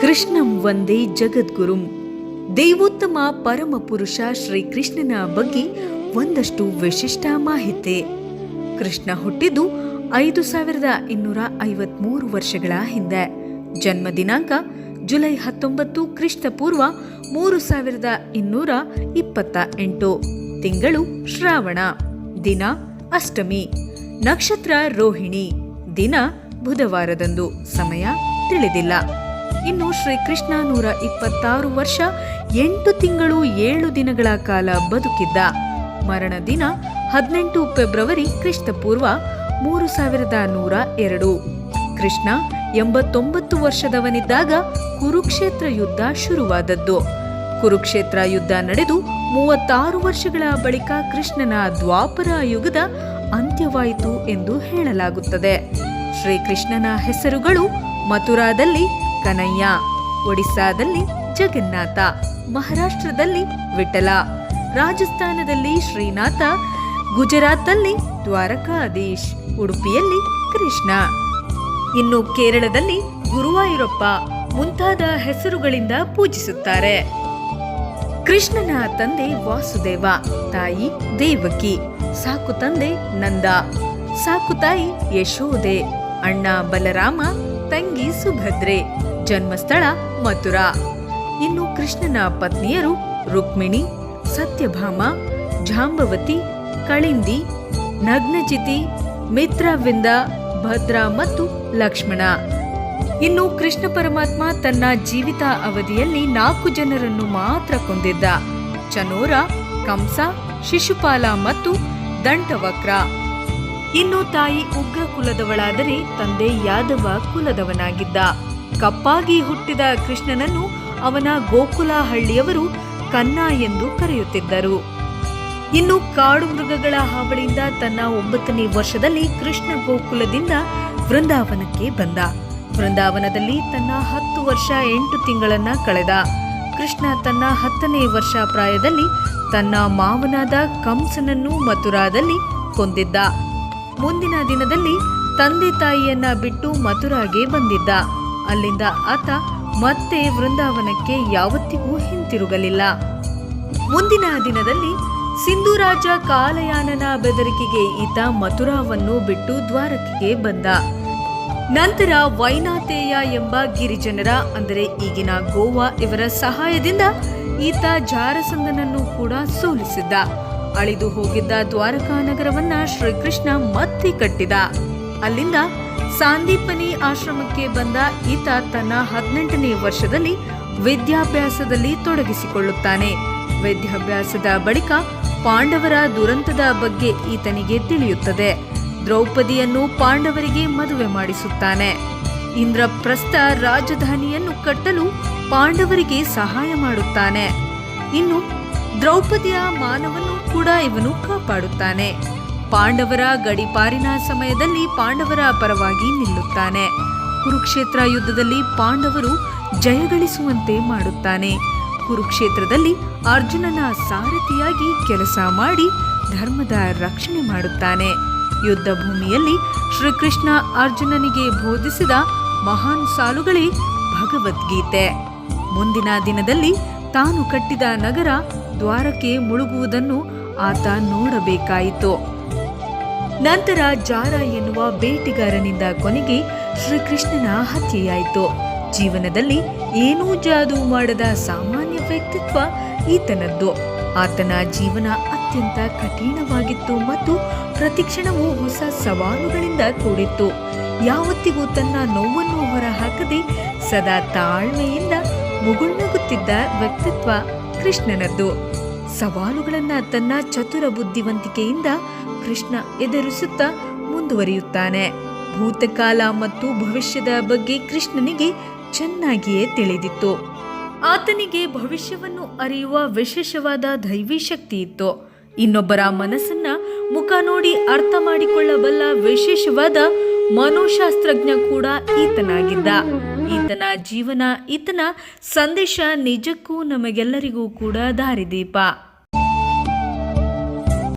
ಕೃಷ್ಣಂ ವಂದೇ ಜಗದ್ಗುರುಂ. ದೇವೋತ್ತಮ ಪರಮ ಪುರುಷ ಶ್ರೀಕೃಷ್ಣನ ಬಗ್ಗೆ ಒಂದಷ್ಟು ವಿಶಿಷ್ಟ ಮಾಹಿತಿ. ಕೃಷ್ಣ ಹುಟ್ಟಿದ್ದು ಐದು ಸಾವಿರದ ಇನ್ನೂರ ಐವತ್ಮೂರು ವರ್ಷಗಳ ಹಿಂದೆ. ಜನ್ಮ ದಿನಾಂಕ ಜುಲೈ ಹತ್ತೊಂಬತ್ತು ಕ್ರಿಸ್ತ ಪೂರ್ವ ಮೂರು ಸಾವಿರದ ಇನ್ನೂರ ಇಪ್ಪತ್ತ ಎಂಟು. ತಿಂಗಳು ಶ್ರಾವಣ, ದಿನ ಅಷ್ಟಮಿ, ನಕ್ಷತ್ರ ರೋಹಿಣಿ, ದಿನ ಬುಧವಾರದಂದು. ಸಮಯ ತಿಳಿದಿಲ್ಲ. ಇನ್ನು ಶ್ರೀಕೃಷ್ಣ ನೂರ ಇಪ್ಪತ್ತಾರು ವರ್ಷ ಎಂಟು ತಿಂಗಳು ಏಳು ದಿನಗಳ ಕಾಲ ಬದುಕಿದ್ದ. ಮರಣ ದಿನ ಹದಿನೆಂಟು ಫೆಬ್ರವರಿ ಕ್ರಿಸ್ತಪೂರ್ವ ಮೂರು ಸಾವಿರದ ನೂರ ಎರಡು. ಕೃಷ್ಣ ಎಂಬತ್ತೊಂಬತ್ತು ವರ್ಷದವನಿದ್ದಾಗ ಕುರುಕ್ಷೇತ್ರ ಯುದ್ಧ ಶುರುವಾದದ್ದು. ಕುರುಕ್ಷೇತ್ರ ಯುದ್ಧ ನಡೆದು ಮೂವತ್ತಾರು ವರ್ಷಗಳ ಬಳಿಕ ಕೃಷ್ಣನ ದ್ವಾಪರ ಯುಗದ ಅಂತ್ಯವಾಯಿತು ಎಂದು ಹೇಳಲಾಗುತ್ತದೆ. ಶ್ರೀಕೃಷ್ಣನ ಹೆಸರುಗಳು ಮಥುರಾದಲ್ಲಿ ಕನಯ್ಯ, ಒಡಿಸ್ಸಾದಲ್ಲಿ ಜಗನ್ನಾಥ, ಮಹಾರಾಷ್ಟ್ರದಲ್ಲಿ ವಿಠಲ, ರಾಜಸ್ಥಾನದಲ್ಲಿ ಶ್ರೀನಾಥ ಗುಜರಾತ್ನಲ್ಲಿ ದ್ವಾರಕಾಧೀಶ್, ಉಡುಪಿಯಲ್ಲಿ ಕೃಷ್ಣ. ಇನ್ನು ಕೇರಳದಲ್ಲಿ ಗುರುವಾಯೂರಪ್ಪ ಮುಂತಾದ ಹೆಸರುಗಳಿಂದ ಪೂಜಿಸುತ್ತಾರೆ. ಕೃಷ್ಣನ ತಂದೆ ವಾಸುದೇವ, ತಾಯಿ ದೇವಕಿ, ಸಾಕು ತಂದೆ ನಂದ, ಸಾಕು ತಾಯಿ ಯಶೋದೆ ಅಣ್ಣ ಬಲರಾಮ, ತಂಗಿ ಸುಭದ್ರೆ. ಜನ್ಮಸ್ಥಳ ಮಥುರಾ. ಇನ್ನು ಕೃಷ್ಣನ ಪತ್ನಿಯರು ರುಕ್ಮಿಣಿ, ಸತ್ಯಭಾಮ, ಜಾಂಬವತಿ, ಕಳಿಂದಿ ನಗ್ನಚಿತಿ ಮಿತ್ರವಿಂದ ಭದ್ರ ಮತ್ತು ಲಕ್ಷ್ಮಣ. ಇನ್ನು ಕೃಷ್ಣ ಪರಮಾತ್ಮ ತನ್ನ ಜೀವಿತ ಅವಧಿಯಲ್ಲಿ ನಾಲ್ಕು ಜನರನ್ನು ಮಾತ್ರ ಕೊಂದಿದ್ದ. ಚನೋರ, ಕಂಸ, ಶಿಶುಪಾಲ ಮತ್ತು ದಂಟವಕ್ರ. ಇನ್ನು ತಾಯಿ ಉಗ್ರ ಕುಲದವಳಾದರೆ ತಂದೆ ಯಾದವ ಕುಲದವನಾಗಿದ್ದ. ಕಪ್ಪಾಗಿ ಹುಟ್ಟಿದ ಕೃಷ್ಣನನ್ನು ಅವನ ಗೋಕುಲ ಹಳ್ಳಿಯವರು ಕನ್ನ ಎಂದು ಕರೆಯುತ್ತಿದ್ದರು. ಇನ್ನು ಕಾಡು ಮೃಗಗಳ ಹಾವಳಿಯಿಂದ ತನ್ನ ಒಂಬತ್ತನೇ ವರ್ಷದಲ್ಲಿ ಕೃಷ್ಣ ಗೋಕುಲದಿಂದ ವೃಂದಾವನಕ್ಕೆ ಬಂದ. ವೃಂದಾವನದಲ್ಲಿ ತನ್ನ ಹತ್ತು ವರ್ಷ ಎಂಟು ತಿಂಗಳನ್ನ ಕಳೆದ. ಕೃಷ್ಣ ತನ್ನ ಹತ್ತನೇ ವರ್ಷ ಪ್ರಾಯದಲ್ಲಿ ತನ್ನ ಮಾವನಾದ ಕಂಸನನ್ನು ಮಥುರಾದಲ್ಲಿ ಕೊಂದಿದ್ದ. ಮುಂದಿನ ದಿನದಲ್ಲಿ ತಂದೆ ತಾಯಿಯನ್ನ ಬಿಟ್ಟು ಮಥುರಾಗೆ ಬಂದಿದ್ದ. ಅಲ್ಲಿಂದ ಆತ ಮತ್ತೆ ವೃಂದಾವನಕ್ಕೆ ಯಾವತ್ತಿಗೂ ಹಿಂತಿರುಗಲಿಲ್ಲ. ಮುಂದಿನ ದಿನದಲ್ಲಿ ಸಿಂಧುರಾಜ ಕಾಲಯಾನನ ಬೆದರಿಕೆಗೆ ಈತ ಮಥುರಾವನ್ನು ಬಿಟ್ಟು ದ್ವಾರಕೆಗೆ ಬಂದ. ನಂತರ ವೈನಾತೇಯ ಎಂಬ ಗಿರಿಜನರ, ಅಂದರೆ ಈಗಿನ ಗೋವಾ ಇವರ ಸಹಾಯದಿಂದ ಈತ ಜಾರಸಂಗನನ್ನು ಕೂಡ ಸೋಲಿಸಿದ್ದ. ಅಳಿದು ಹೋಗಿದ್ದ ದ್ವಾರಕಾ ನಗರವನ್ನ ಶ್ರೀಕೃಷ್ಣ ಮತ್ತೆ ಕಟ್ಟಿದ. ಅಲ್ಲಿಂದ ಸಾಂದೀಪನಿ ಆಶ್ರಮಕ್ಕೆ ಬಂದ ಈತ ತನ್ನ ಹದಿನೆಂಟನೇ ವರ್ಷದಲ್ಲಿ ವಿದ್ಯಾಭ್ಯಾಸದಲ್ಲಿ ತೊಡಗಿಸಿಕೊಳ್ಳುತ್ತಾನೆ. ವಿದ್ಯಾಭ್ಯಾಸದ ಬಳಿಕ ಪಾಂಡವರ ದುರಂತದ ಬಗ್ಗೆ ಈತನಿಗೆ ತಿಳಿಯುತ್ತದೆ. ದ್ರೌಪದಿಯನ್ನು ಪಾಂಡವರಿಗೆ ಮದುವೆ ಮಾಡಿಸುತ್ತಾನೆ. ಇಂದ್ರಪ್ರಸ್ಥ ರಾಜಧಾನಿಯನ್ನು ಕಟ್ಟಲು ಪಾಂಡವರಿಗೆ ಸಹಾಯ ಮಾಡುತ್ತಾನೆ. ಇನ್ನು ದ್ರೌಪದಿಯ ಮಾನವನ್ನು ಕೂಡ ಇವನು ಕಾಪಾಡುತ್ತಾನೆ. ಪಾಂಡವರ ಗಡಿಪಾರಿನ ಸಮಯದಲ್ಲಿ ಪಾಂಡವರ ಪರವಾಗಿ ನಿಲ್ಲುತ್ತಾನೆ. ಕುರುಕ್ಷೇತ್ರ ಯುದ್ಧದಲ್ಲಿ ಪಾಂಡವರು ಜಯಗಳಿಸುವಂತೆ ಮಾಡುತ್ತಾನೆ. ಕುರುಕ್ಷೇತ್ರದಲ್ಲಿ ಅರ್ಜುನನ ಸಾರಥಿಯಾಗಿ ಕೆಲಸ ಮಾಡಿ ಧರ್ಮದ ರಕ್ಷಣೆ ಮಾಡುತ್ತಾನೆ. ಯುದ್ಧ ಭೂಮಿಯಲ್ಲಿ ಶ್ರೀಕೃಷ್ಣ ಅರ್ಜುನನಿಗೆ ಬೋಧಿಸಿದ ಮಹಾನ್ ಸಾಲುಗಳೇ ಭಗವದ್ಗೀತೆ. ಮುಂದಿನ ದಿನದಲ್ಲಿ ತಾನು ಕಟ್ಟಿದ ನಗರ ದ್ವಾರಕ್ಕೆ ಮುಳುಗುವುದನ್ನು ಆತ ನೋಡಬೇಕಾಯಿತು. ನಂತರ ಜಾರ ಎನ್ನುವ ಬೇಟೆಗಾರನಿಂದ ಕೊನೆಗೆ ಶ್ರೀಕೃಷ್ಣನ ಹತ್ಯೆಯಾಯಿತು. ಜೀವನದಲ್ಲಿ ಏನೂ ಜಾದು ಮಾಡದ ಸಾಮಾನ್ಯ ವ್ಯಕ್ತಿತ್ವ ಈತನದ್ದು. ಆತನ ಜೀವನ ಅತ್ಯಂತ ಕಠಿಣವಾಗಿತ್ತು ಮತ್ತು ಪ್ರತಿಕ್ಷಣವೂ ಹೊಸ ಸವಾಲುಗಳಿಂದ ಕೂಡಿತ್ತು. ಯಾವತ್ತಿಗೂ ತನ್ನ ನೋವನ್ನು ಹೊರಹಾಕದೆ ಸದಾ ತಾಳ್ಮೆಯಿಂದ ಮುಗುಳ್ನಗುತ್ತಿದ್ದ ವ್ಯಕ್ತಿತ್ವ ಕೃಷ್ಣನದ್ದು. ಸವಾಲುಗಳನ್ನು ತನ್ನ ಚತುರ ಬುದ್ಧಿವಂತಿಕೆಯಿಂದ ಕೃಷ್ಣ ಎದುರಿಸುತ್ತಾ ಮುಂದುವರಿಯುತ್ತಾನೆ. ಭೂತಕಾಲ ಮತ್ತು ಭವಿಷ್ಯದ ಬಗ್ಗೆ ಕೃಷ್ಣನಿಗೆ ಚೆನ್ನಾಗಿಯೇ ತಿಳಿದಿತ್ತು. ಆತನಿಗೆ ಭವಿಷ್ಯವನ್ನು ಅರಿಯುವ ವಿಶೇಷವಾದ ದೈವಿ ಶಕ್ತಿ ಇತ್ತು. ಇನ್ನೊಬ್ಬರ ಮನಸ್ಸನ್ನ ಮುಖ ನೋಡಿ ಅರ್ಥ ಮಾಡಿಕೊಳ್ಳಬಲ್ಲ ವಿಶೇಷವಾದ ಮನೋಶಾಸ್ತ್ರಜ್ಞ ಕೂಡ ಈತನಾಗಿದ್ದ. ಈತನ ಜೀವನ, ಈತನ ಸಂದೇಶ ನಿಜಕ್ಕೂ ನಮಗೆಲ್ಲರಿಗೂ ಕೂಡ ದಾರಿದೀಪ.